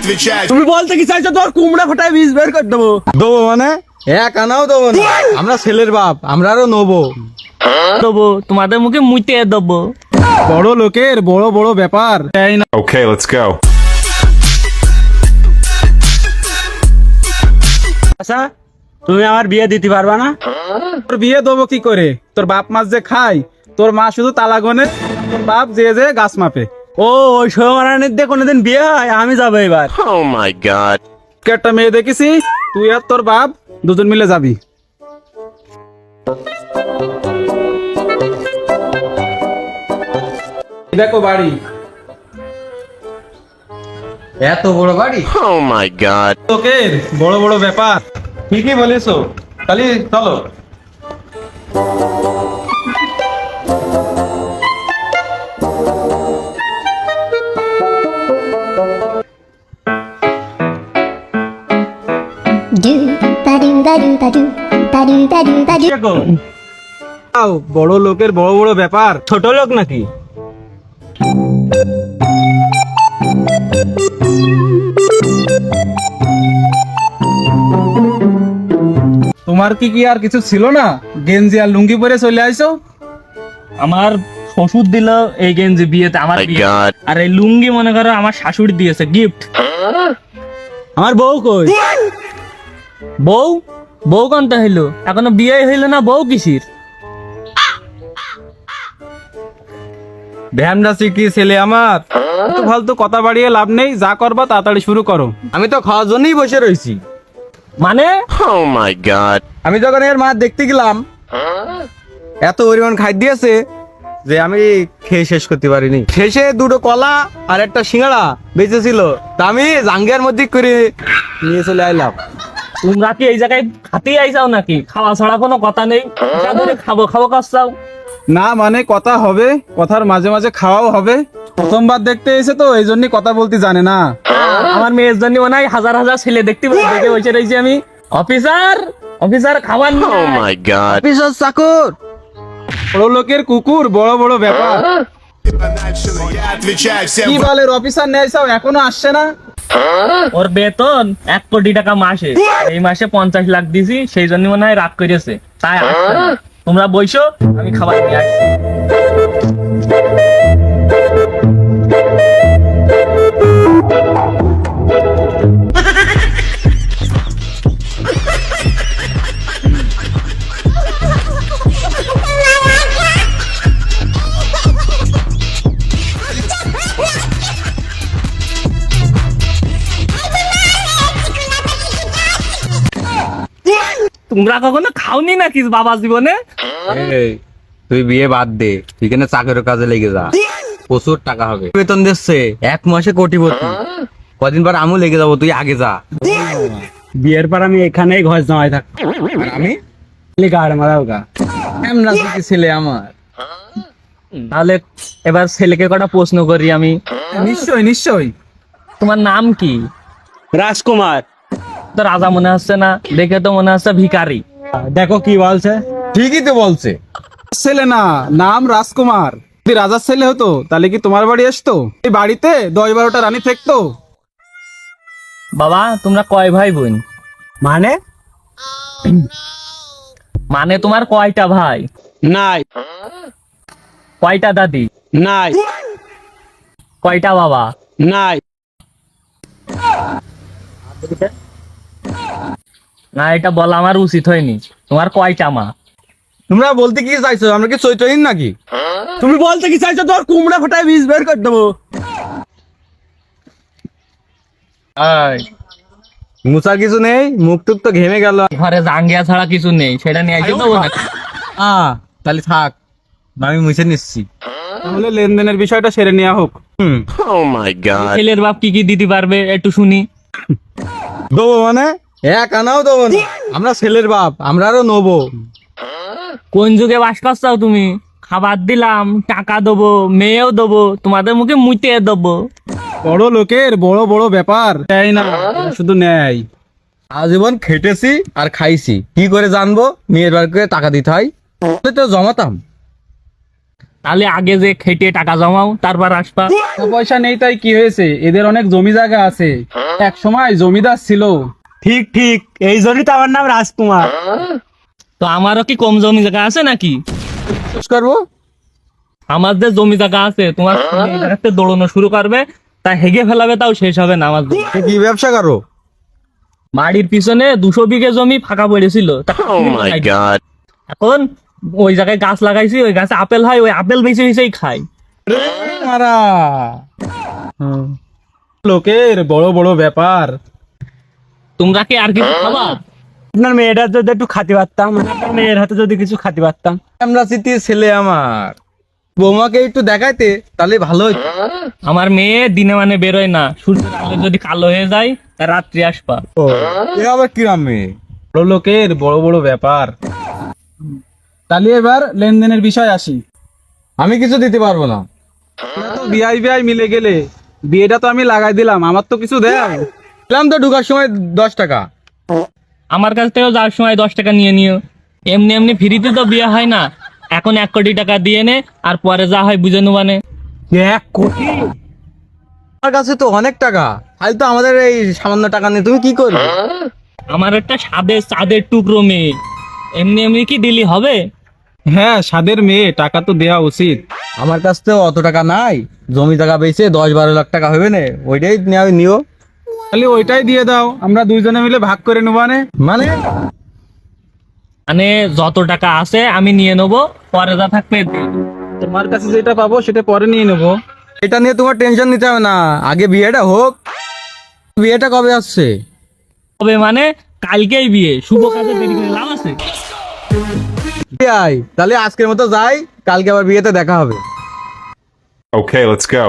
отвечаю. তুমি বলতে কি চাইছো তোর কুমড়া ফোটায় বীজ বের করে দেবো দেবো মানে এক আনাও দেবো না আমরা ছেলের বাপ আমরা আরো নেবো দেবো তোমাদের মুখে মুইতে দেবো বড় লোকের বড় বড় ব্যাপার তাই না Okay, let's go. আচ্ছা তুমি আমার বিয়ে দিতে পারবা না তোর বিয়ে দেবো কি করে তোর বাপ মাছ যে খায় তোর মা শুধু তালা গনে তোর বাপ যে যে গাছ মাপে ও ওই সৌমারানির দিয়ে কোনোদিন বিয়ে হয়? আমি যাব এবার। Oh my god. একটা মেয়ে দেখেছি তুই আর তোর বাপ দুজন মিলে যাবি। দেখো বাড়ি। এত বড় বাড়ি? Oh my god. লোকের বড় বড় ব্যাপার। ঠিকই বলেছ। তাহলে চলো। বড় লোকের বড় বড় ব্যাপার। ছোট লোক নাকি? তোমার কি কি আর কিছু ছিল না? গেঞ্জি আর লুঙ্গি পরে চলে আইছো? আমার শ্বশুর দিল এই গেঞ্জি বিয়েতে আমার আর এই লুঙ্গি মনে করো আমার শাশুড়ি দিয়েছে গিফট। আমার বউ কই? বউ? বউ কোনটা হইল? এখনও বিয়ে হইল না বউ কিসির? সিটি ছেলে আমার। এত ফালতু কথা বাড়িয়ে লাভ নেই যা করবা তাড়াতাড়ি শুরু করো। আমি তো খাওয়ার জন্যই বসে রয়েছি মানে? Oh my god. আমি যখন এর মা দেখতে গেলাম এত পরিমাণ খাই দিয়েছে যে আমি খেয়ে শেষ করতে পারিনি। শেষে দুটো কলা আর একটা সিঙ্গাড়া বেঁচেছিল। তা আমি জাঙ্গিয়ার মধ্যে করে নিয়ে চলে আইলাম। তোমরা কি এই জায়গায় খাতেই আইসাও নাকি? খাওয়া ছাড়া কোনো কথা নেই। খাব খাব না মানে কথা হবে কথার মাঝে মাঝে খাওয়াও হবে। প্রথমবার দেখতে এসে তো এই জন্যই কথা বলতে জানে না। আমার মেয়ের জন্য মনে হাজার হাজার ছেলে দেখতে দেখে বসে রয়েছি আমি অফিসার অফিসার খাবার না oh অফিসার চাকর। বড় লোকের কুকুর বড় বড় ব্যাপার। কি অফিসার নেই এখনও আসছে না? ওর বেতন এক কোটি টাকা মাসে। এই মাসে পঞ্চাশ লাখ দিছি সেই জন্য মনে হয় রাগ করেছে তাই তোমরা বইসো আমি খাবার নিয়ে আসছি। তোমরা কখনো খাওনি নাকি বাবা জীবনে? এই, তুই বিয়ে বাদ দে তুই কেন চাকরের কাজে লেগে যা। প্রচুর টাকা হবে। বেতন দিচ্ছে এক মাসে কোটিপতি। কদিন পর আমিও লেগে যাব তুই আগে যা। বিয়ের পর আমি এখানেই ঘর জমাই থাক আমি? গাড় মারাও গা। এমনা ছেলে আমার? তাহলে এবার ছেলেকে কটা প্রশ্ন করি আমি? নিশ্চয় নিশ্চয় তোমার নাম কি? রাজকুমার। তো রাজা মনে হচ্ছে না? দেখে তো মনে হচ্ছে ভিখারি। দেখো কি বলছে? ঠিকই তো বলছে। ছেলে না নাম রাজকুমার। যদি রাজার ছেলে হতো তাহলে কি তোমার বাড়ি আসতো? এই বাড়িতে দশ বারোটা রানী থাকতো। বাবা তোমরা কয় ভাই বোন মানে? মানে তোমার কয়টা ভাই? নাই। কয়টা দাদি? নাই। কয়টা বাবা? নাই। না এটা বলা আমার উচিত হয়নি। তোমার কয়টা মা? তোমরা বলতে কি চাইছো? আমরা কি চৈতন্যহীন নাকি? তুমি বলতে কি চাইছো? তোর কুমড়া ফোটায় বীজ বের করে দেবো। মুসার কিছু নেই মুখ টুক তো ঘেমে গেল। ঘরে জাঙ্গিয়া ছাড়া কিছু নেই সেটা নিয়ে আসি দেবো তাহলে থাক আমি মুছে নিচ্ছি। তাহলে লেনদেনের বিষয়টা সেরে নেওয়া হোক। হুম। Oh ছেলের বাপ কি কি দিতে পারবে একটু শুনি। দেবো মানে? এক আনাও দেবো না আমরা ছেলের বাপ আমরা আরও নেব। কোন যুগে বাস করছাও তুমি? খাবার দিলাম টাকা দেবো মেয়েও দেবো তোমাদের মুখে মুইতে দেবো। বড় লোকের বড় বড় ব্যাপার। তাই না শুধু নেয়। আজীবন খেটেছি আর খাইছি। কি করে জানব? মেয়ের বাড়ি করে টাকা দিতে হয়? তো জমাতাম। তাহলে আগে যে খেটে টাকা জমাও তারপর আসবা। পয়সা নেই তাই কি হয়েছে? এদের অনেক জমি জায়গা আছে। এক সময় জমিদার ছিল। ঠিক ঠিক। এই জন্যই তো আমার নাম রাজকুমার। তো আমারও কি কম জমি জায়গা আছে নাকি? করব? আমার যে জমি জায়গা আছে তোমার দৌড়ানো শুরু করবে তা হেগে ফেলাবে তাও শেষ হবে না আমার কি ব্যবসা করো? বাড়ির পিছনে দুশো বিঘে জমি ফাঁকা পড়েছিল। Oh. এখন ওই জায়গায় গাছ লাগাইছি ওই গাছে আপেল হয় ওই আপেল বেছে বেছেই খাই। লোকের বড় বড় ব্যাপার। তোমরা কি আর কিছু খাবা? আপনার মেয়েটার যদি একটু খাতে পারতাম মানে আপনার মেয়ের হাতে যদি কিছু খাতে পারতাম। আমরা স্মৃতির ছেলে আমার। বৌমাকে একটু দেখাইতে তাহলে ভালো হইতো। আমার মেয়ে দিনে মানে বেরোয় না। সূর্যের আলো যদি কালো হয়ে যায় তা রাত্রি আসবা। ও এ আবার কিরাম মেয়ে? বড় লোকের বড় বড় ব্যাপার। তাহলে এবার লেনদেনের বিষয় আসি। আমি কিছু দিতে পারব না। তো বিআই বিআই মিলে গেলে। বিয়েটা তো আমি লাগাই দিলাম। আমার তো কিছু দেয়। দিলাম তো ঢুকার সময় দশ টাকা। আমার কাছ থেকেও যাওয়ার সময় দশ টাকা নিয়ে নিও। এমনি এমনি ফ্রিতে তো বিয়ে হয় না। এখন এক কোটি টাকা দিয়ে নে আর পরে যা হয় বুঝে নেবানে এক কোটি? আমার কাছে তো অনেক টাকা। তাহলে তো আমাদের এই সামান্য টাকা নিয়ে তুমি কি করবে আমার একটা সাদের চাঁদের টুকরো মেয়ে। এমনি এমনি কি দিলি হবে? হ্যাঁ সাদের মেয়ে টাকা তো দেওয়া উচিত। আমার কাছ তো অত টাকা নাই। জমি টাকা বেচে দশ বারো লাখ টাকা হবে না। ওইটাই নেওয়া নিও। তাহলে ওইটাই দিয়ে দাও। আমরা দুইজনে মিলে ভাগ করে নেবানে মানে? মানে যত টাকা আছে আমি নিয়ে নেব পরে যা থাকবে তোমার কাছে যেটা পাবো সেটা পরে নিয়ে নেব। এটা নিয়ে তোমার টেনশন নিতে হবে না। আগে বিয়েটা হোক। বিয়েটা কবে আসছে? কবে মানে কালকেই বিয়ে। শুভ কাজে দেরি করে লাভ আছে? আই তাহলে আজকের মতো যাই। কালকে আবার বিয়েতে দেখা হবে। Okay, let's go.